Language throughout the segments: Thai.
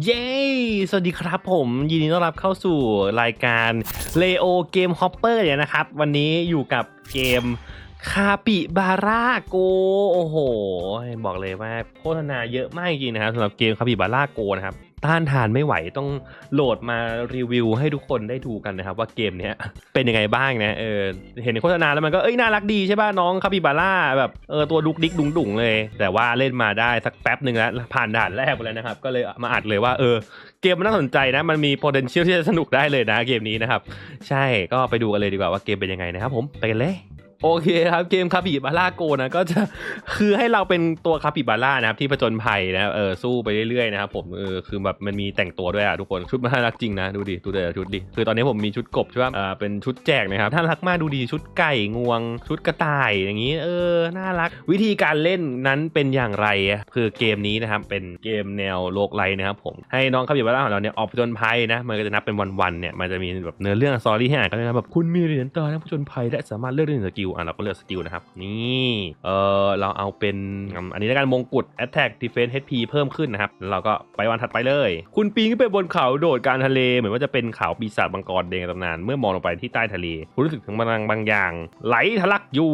เย้ สวัสดีครับผมยินดีต้อนรับเข้าสู่รายการ Leo Game Hopper เนี่ยนะครับ วันนี้อยู่กับเกมคาปิบาร่าโก โอ้โห บอกเลยว่าโฆษณาเยอะมากจริงนะครับสำหรับเกมคาปิบาร่าโกนะครับ ต้านทานไม่ไหวต้องโหลดมารีวิวให้ทุกคนได้ดูกันนะครับ ว่าเกมเนี้ยเป็นยังไงบ้างนะเออเห็นโฆษณาแล้วมันก็เอ้ยน่ารักดีใช่ป่ะน้องคาปิบาร่าแบบเออตัวดุกดิกดุงดุงๆเลย แต่ว่าเล่นมาได้สักแป๊บหนึ่งแล้วผ่านด่านแรกไปแล้วนะครับ ก็เลยมาอัดเลยว่าเออเกมมันน่าสนใจนะ มันมี potential ที่จะสนุกได้เลยนะเกมนี้นะครับ ใช่ก็ไปดูกันเลยดีกว่าว่าเกมเป็นยังไงนะครับผมไปกันเลย โอเคครับเกมคาปิบาร่าโกนะก็จะคือให้เราเป็นตัวคาปิบาร่านะครับที่ผจญภัยนะเออสู้ไปเรื่อยๆนะครับผมเออคือแบบมันมีแต่งตัวด้วยอะทุกคนชุดมันน่ารักจริงนะดูดิดูแต่ชุดดิคือตอนนี้ผมมีชุดกบใช่ป่ะอ่าเป็นชุดแจกนะครับน่ารักมากดูดิชุดไก่งวง ชุดกระต่ายอย่างนี้เออน่ารัก วิธีการเล่นนั้นเป็นอย่างไรอะคือเกมนี้นะครับเป็นเกมแนวโลกไลนะครับผมให้น้องคาปิบาร่าของเราเนี่ยออกผจญภัยนะมันก็จะนับเป็นวันๆเนี่ยมันจะมีแบบเนื้อเรื่องสตอรี่ให้อ่านก็เลยนะแบบคุณมีเหรียญตานักผจญภัยและสามารถเลือกได้หนึ่งสกิลอะเราก็เลือกสกิลนะครับ นี่เออเราเอาเป็นอันนี้แล้วกันมงกุฎ Attack Defense HP เพิ่มขึ้นนะครับแล้วเราก็ไปวันถัดไปเลย คุณปีนขึ้นไปบนเขาโดดกลารทะเล เหมือนว่าจะเป็นเขาปีศาจบังกรเดงตำนาน เมื่อมองลงไปที่ใต้ทะเลคุณรู้สึกถึงพลังบางอย่าง ไหลทะลักอยู่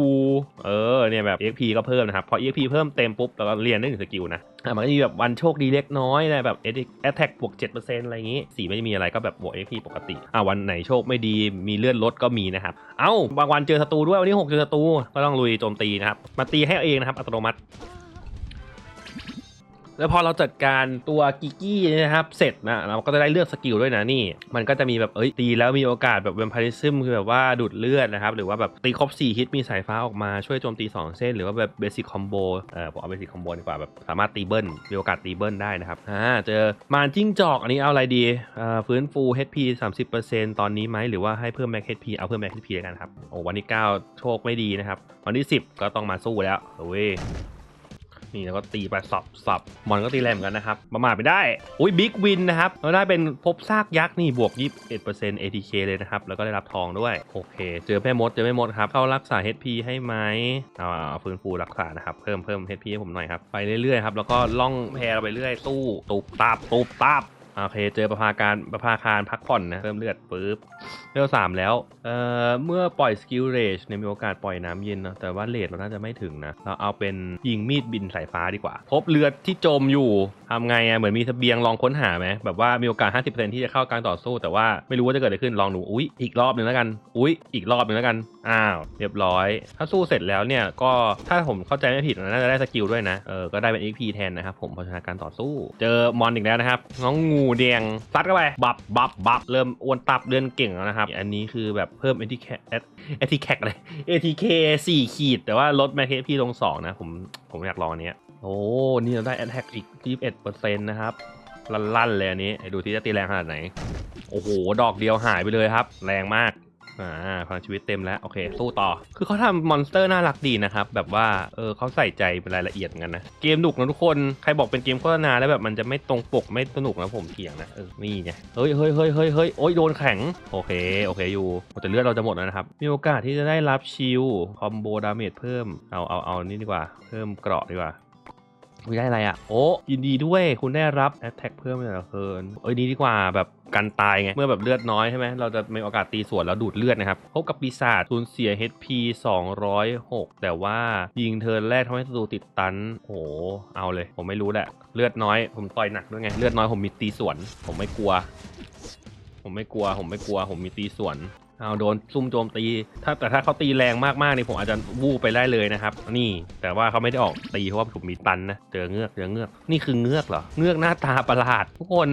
เออเนี่ยแบบ EXP ก็เพิ่มนะครับพอ EXP เพิ่มเต็มปุ๊บเราก็เรียนได้หนึ่งสกิลนะ มันก็มีแบบวันโชคดีเล็กน้อยนะแบบ Attack บวกเอะไรอย่างงี้สีไม่ได้มีอะไรก็แบบบวก EXP ปกติอ่าวันไหนโชคไม่ดีมีเลื่อนลดก็มีนะครับ เอ้าบางวันเจอศัตรูด้วยวันนี้6เจอศัตรูก็ต้องลุยโจมตีนะครับมาตีให้เอาเองนะครับอัตโนมัติ แล้วพอเราจัดการตัวกิกกี้นะครับเสร็จนะเราก็จะได้เลือกสกิลด้วยนะนี่ มันก็จะมีแบบเอ้ยตีแล้วมีโอกาสแบบเวมพาริซึมคือแบบว่าดูดเลือดนะครับ หรือว่าแบบตีครบ 4 ฮิตมีสายฟ้าออกมาช่วยโจมตี 2 เส้น หรือว่าแบบเบสิ c คอมโบเออผมเอาเบสิ c คอมโบดีกว่าแบบสามารถตีเบิ้ลมีโอกาสตีเบิ้ลได้นะครับอ่าเจอมารจิ้งจอกอันนี้เอาอะไรดีเอ่าฟื้นฟู HP 30%ตอนนี้ไหมหรือว่าให้เพิ่ม Max HP เอาเพิ่ม Max HP เลยกันครับโอ้วันที่9โชคไม่ดีนะครับวันที่ 10 ก็ต้องมาสู้แล้วเว้ย นี่แล้วก็ตีไปสับสับมอนก็ตีแรงเหมือนกันนะครับประมาทไม่ได้อุ้ยบิ๊กวินนะครับเราได้เป็นพบซากยักษ์นี่บวก 21% ATK เลยนะครับแล้วก็ได้รับทองด้วยโอเค เจอแม่มดเจอแม่มดครับเข้ารักษา HP ให้ไหมเอาเอาฟื้นฟูรักษานะครับเพิ่มเพิ่ม HP ให้ผมหน่อยครับไปเรื่อยๆครับแล้วก็ล่องแพเราไปเรื่อยสู้ตุบตับตุบตับ โอเค เจอประภาการประภาคารพักผ่อนนะ เพิ่มเลือดปุ๊บเลเวลสามแล้ว เอ่อ เมื่อปล่อยสกิลเรจเนี่ยมีโอกาสปล่อยน้ำเย็นนะ แต่ว่าเลทเราน่าจะไม่ถึงนะ เราเอาเป็นยิงมีดบินสายฟ้าดีกว่า พบเรือที่จมอยู่ทำไงอะเหมือนมีเสบียงลองค้นหาไหม แบบว่ามีโอกาส 50%ที่จะเข้าการต่อสู้ แต่ว่าไม่รู้ว่าจะเกิดอะไรขึ้น ลองดู อุ๊ย อีกรอบหนึ่งแล้วกัน อุ๊ย อีกรอบหนึ่งแล้วกัน อ้าว เรียบร้อย ถ้าสู้เสร็จแล้วเนี่ย ก็ถ้าผมเข้าใจไม่ผิดน่าจะได้สกิลด้วยนะ เออ ก็ได้เป็น XP แทนนะครับผมเพราะชนะการต่อสู้ เจอมอนอีกแล้วนะครับ น้องงูแดงซัดเข้าไป บับบับบับเริ่มอ้วนตับเดินเก่งแล้วนะครับ อันนี้คือแบบเพิ่มเอทีแคเอทีแคเลยเอทีเคสี่ขีด แต่ว่าลดแมทเทพี่ลงสองนะ ผมผมอยากลองอันเนี้ยโอ้นี่เราได้แอทแทกอีก21%นะครับลั่นๆเลยอันนี้ดูที่จะตีแรงขนาดไหน โอ้โห ดอกเดียวหายไปเลยครับ แรงมาก อ่าพลังชีวิตเต็มแล้ว โอเค สู้ต่อ คือเขาทำมอนสเตอร์น่ารักดีนะครับ แบบว่า เออเขาใส่ใจเป็นรายละเอียดเหมือนกันนะ เกมหนุกนะทุกคน ใครบอกเป็นเกมโฆษณาแล้วแบบมันจะไม่ตรงปกไม่สนุกนะผมเถียงนะ เออนี่ไง เฮ้ยเฮ้ยเฮ้ยเฮ้ยเฮ้ยโอ้ยโดนแข็ง โอเค โอเคอยู่แต่เลือดเราจะหมดแล้วนะครับ มีโอกาสที่จะได้รับชิลคอมโบดาเมจเพิ่ม เอาเอาเอานี่ดีกว่า เพิ่มเกราะดีกว่า คุณได้อะไรอะ โอ้ยินดีด้วยคุณได้รับแอ t แทกเพิ่มเลยเหรอเคินเอ้ยนี่ดีกว่าแบบกันตายไง เมื่อแบบเลือดน้อยใช่ไหมเราจะมีโอกาสตีสวนแล้วดูดเลือดนะครับพบกับปีศาจสูญเสีย HP 206 แต่ว่ายิงเทิร์นแรกทำให้ศัตรูติดตันโอ้โหเอาเลย ผมไม่รู้แหละ เลือดน้อย ผมต่อยหนักด้วยไง เลือดน้อยผมมีตีสวน ผมไม่กลัว ผมไม่กลัว ผมไม่กลัว ผมมีตีสวน เอาโดนซุ่มโจมตี ถ้าแต่ถ้าเขาตีแรงมากๆนี่ผมอาจจะวูบไปได้เลยนะครับ นี่แต่ว่าเขาไม่ได้ออกตีเพราะว่าผมมีตันนะเจอเงือกเจอเงือกนี่คือเงือกเหรอเงือกหน้าตาประหลาด ทุกคน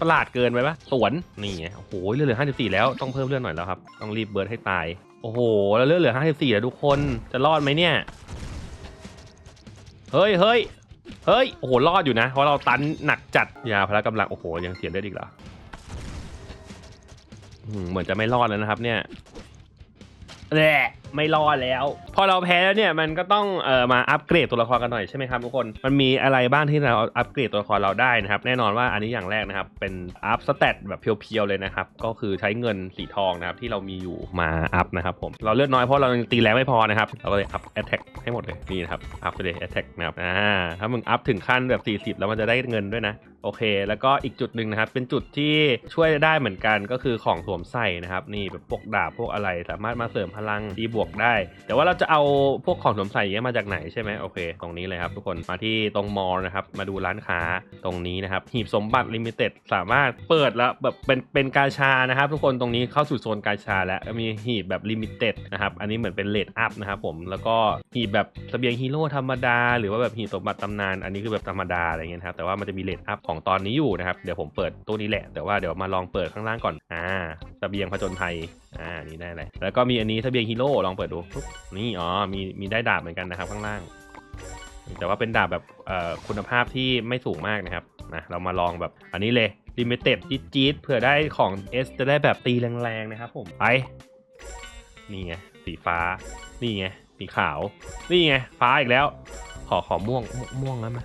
ประหลาดเกินไปปะสวนนี่ไงโอ้โหเลือดเหลือ54แล้วต้องเพิ่มเลือดหน่อยแล้วครับต้องรีบเบิร์ดให้ตายโอ้โหแล้วเลือดเหลือ54แล้วทุกคนจะรอดไหมเนี่ยเฮ้ยเฮ้ยเฮ้ยโอ้โหรอดอยู่นะ เพราะเราตันหนักจัดยาพละกำลังโอ้โหยังเสียได้อีกเหรอ เหมือนจะไม่รอดแล้วนะครับ เนี่ยแหละ ไม่รอดแล้ว พอเราแพ้แล้วเนี่ยมันก็ต้องเอ่อมาอัปเกรดตัวละครกันหน่อยใช่ไหมครับทุกคนมันมีอะไรบ้างที่เราอัปเกรดตัวละครเราได้นะครับแน่นอนว่าอันนี้อย่างแรกนะครับเป็นอัพสเตตแบบเพียวๆเลยนะครับก็คือใช้เงินสีทองนะครับที่เรามีอยู่มาอัพนะครับผมเราเลือดน้อยเพราะเราตีแรงไม่พอนะครับเราก็เลยอัพแอตแทกให้หมดเลยนี่นะครับอัพไปเลยแอตแทกนะครับอ่าถ้ามึงอัพถึงขั้นแบบ 40 แล้วมันจะได้เงินด้วยนะโอเค แล้วก็อีกจุดหนึ่งนะครับ เป็นจุดที่ช่วยได้เหมือนกันก็คือของสวมใส่นะครับ นี่แบบพวกดาบพวกอะไรสามารถมาเสริมพลังดีบวกได้ แต่ว่าเราจะเอาพวกของสวมใส่เนี้ยมาจากไหนใช่ไหมโอเค ตรงนี้เลยครับทุกคนมาที่ตรงมอลนะครับ มาดูร้านค้าตรงนี้นะครับ หีบสมบัติลิมิเต็ดสามารถเปิดแล้วแบบเป็นเป็นกาชานะครับ ทุกคนตรงนี้เข้าสู่โซนกาชา แล้วมีหีบแบบลิมิเต็ดนะครับอันนี้เหมือนเป็นเลดอัพนะครับผมแล้วก็หีบแบบเสบียงฮีโร่ธรรมดา หรือว่าแบบหีบสมบัติตำนานอันนี้คือแบบธรรมดาอะไรเงี้ยนะครับแต่ว่ามันจะมีเลดอัพของตอนนี้อยู่นะครับเดี๋ยวผมเปิดตัวนี้แหละแต่ว่าเดี๋ยวมาลองเปิดข้างล่างก่อนอ่าเสบียงผจญภัยอ่านี่ได้เลยแล้วก็มีอันนี้เสบียงฮีโร่ลองเปิดดูปุ๊บนี่อ๋อมีมีได้ดาบเหมือนกันนะครับข้างล่าง แต่ว่าเป็นดาบแบบคุณภาพที่ไม่สูงมากนะครับนะเรามาลองแบบอันนี้เลยลิมิเต็ดจี๊ดเผื่อได้ของ S จะได้แบบตีแรงๆนะครับผมไปนี่ไงสีฟ้า นี่ไงสีขาว นี่ไงฟ้าอีกแล้ว ขอขอม่วงม่วงม่วงแล้วไหม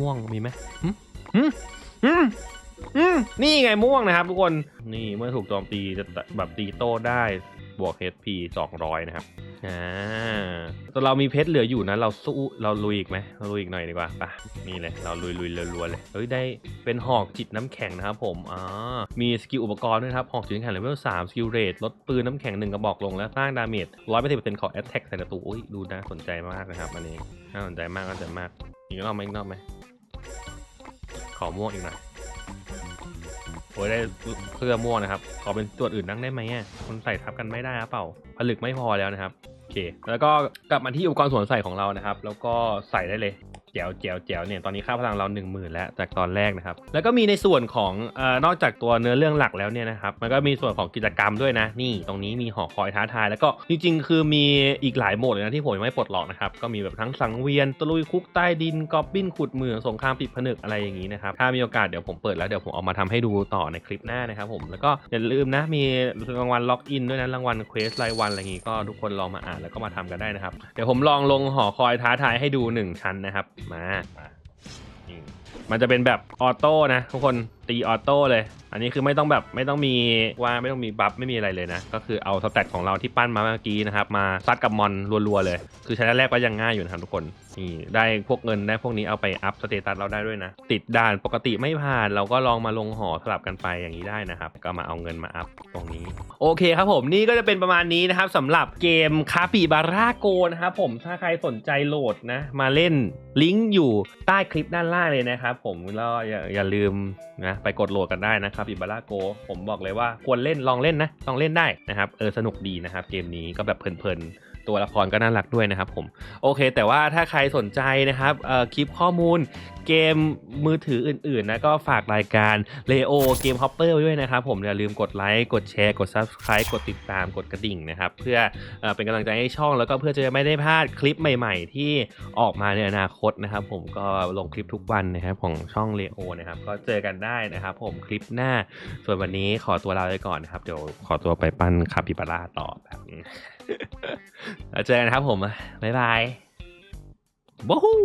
ม่วงมีไหมหึหึหึหึนี่ไงม่วงนะครับทุกคน นี่เมื่อถูกโจมตีจะแบบตีโต้ได้ บวก HP 200 นะครับอ่าแต่เรามีเพชรเหลืออยู่นะ เราสู้เราลุยอีกไหมเราลุยอีกหน่อยดีกว่าไปะนี่เลยเราลุยลุยรัวๆเลยเฮ้ยได้เป็นหอกจิตน้ำแข็งนะครับผมอ่ามีสกิลอุปกรณ์ด้วยครับหอกจิตน้ำแข็งเลเวลสามสกิลเรทลดปืนน้ำแข็งหนึ่งกระบอกลงและสร้างดาเมจร้อยเปอร์เซ็นต์ของแอตแทกใส่ศัตรูอุ้ยดูน่าสนใจมากนะครับอันนี้น่าสนใจมากน่าสนใจมากอีกรอบไหมอีกรอบไหมขอม่วงอีกหน่อย อ้ยได้เสื้อม่วงนะครับ ขอเป็นตัวอื่นนั่งได้ไหมอะมันใส่ทับกันไม่ได้หรือเปล่า ผลึกไม่พอแล้วนะครับ โอเค แล้วก็กลับมาที่อุปกรณ์สวมใส่ของเรานะครับ แล้วก็ใส่ได้เลย แจวแจวแจวเนี่ยตอนนี้ค่าพลังเรา 1 0,000 แล้วจากตอนแรกนะครับ แล้วก็มีในส่วนของเอ่อนอกจากตัวเนื้อเรื่องหลักแล้วเนี่ยนะครับมันก็มีส่วนของกิจกรรมด้วยนะนี่ ตรงนี้มีหอคอยท้าทาย แล้วก็จริงๆ คือมีอีกหลายโหมดเลยนะที่ผมยังไม่ปลดล็อกนะครับก็มีแบบทั้งสังเวียนตะลุยคุกใต้ดินกอบบินขุดเหมืองสงครามปิดผนึกอะไรอย่างนี้นะครับถ้ามีโอกาสเดี๋ยวผมเปิดแล้วเดี๋ยวผมเอามาทำให้ดูต่อในคลิปหน้านะครับผมแล้วก็อย่าลืมนะมีรางวัลล็อกอินด้วยนะรางวัลเควสรายวันอะไรอย่างนี้ก็ทุกคนลองมาอ่านแล้วก็มาทำกันได้นะครับเดี๋ยวผมลองลงหอคอยท้าทายให้ดู 1 ชั้นนะครับมามานี่มัมันจะเป็นแบบออโต้นะทุกคนตีออโต้เลย อันนี้คือไม่ต้องแบบไม่ต้องมีว่าไม่ต้องมีบัฟไม่มีอะไรเลยนะ ก็คือเอาสแตทของเราที่ปั้นมาเมื่อกี้นะครับ มาซัดกับมอนรัวๆเลย คือใช้แรกก็ยังง่ายอยู่นะครับทุกคนนี่ได้พวกเงินได้พวกนี้เอาไปอัพสเตตัสเราได้ด้วยนะ ติดด่านปกติไม่ผ่านเราก็ลองมาลงหอสลับกันไปอย่างนี้ได้นะครับ ก็มาเอาเงินมาอัพตรงนี้ โอเคครับผมนี่ก็จะเป็นประมาณนี้นะครับสำหรับเกมคาปิบาร่าโกนะครับผมถ้าใครสนใจโหลดนะมาเล่นลิงก์อยู่ใต้คลิปด้านล่างเลยนะครับผมแล้วอย่าอย่าลืมนะไปกดโหลดกันได้นะครับอิบาร่าโกผมบอกเลยว่าควรเล่นลองเล่นนะลองเล่นได้นะครับเออสนุกดีนะครับเกมนี้ก็แบบเพลินๆ ตัวละครก็น่ารักด้วยนะครับผมโอเค แต่ว่าถ้าใครสนใจนะครับคลิปข้อมูลเกมมือถืออื่นๆนะก็ฝากรายการ Leo Game Hopper ไว้ด้วยนะครับผมอย่าลืมกดไลค์กดแชร์กด Subscribe กดติดตามกดกระดิ่งนะครับเพื่อเอเป็นกำลังใจให้ช่องแล้วก็เพื่อจะไม่ได้พลาดคลิปใหม่ ๆ ที่ออกมาในอนาคตนะครับผมก็ลงคลิปทุกวันนะครับของช่อง Leo นะครับก็เจอกันได้นะครับผมคลิปหน้า ส่วนวันนี้ขอตัวลาไปก่อนนะครับ เดี๋ยวขอตัวไปปั้นคาปิบาร่าต่อแบบ เจอกันครับผม บ๊ายบายว้าว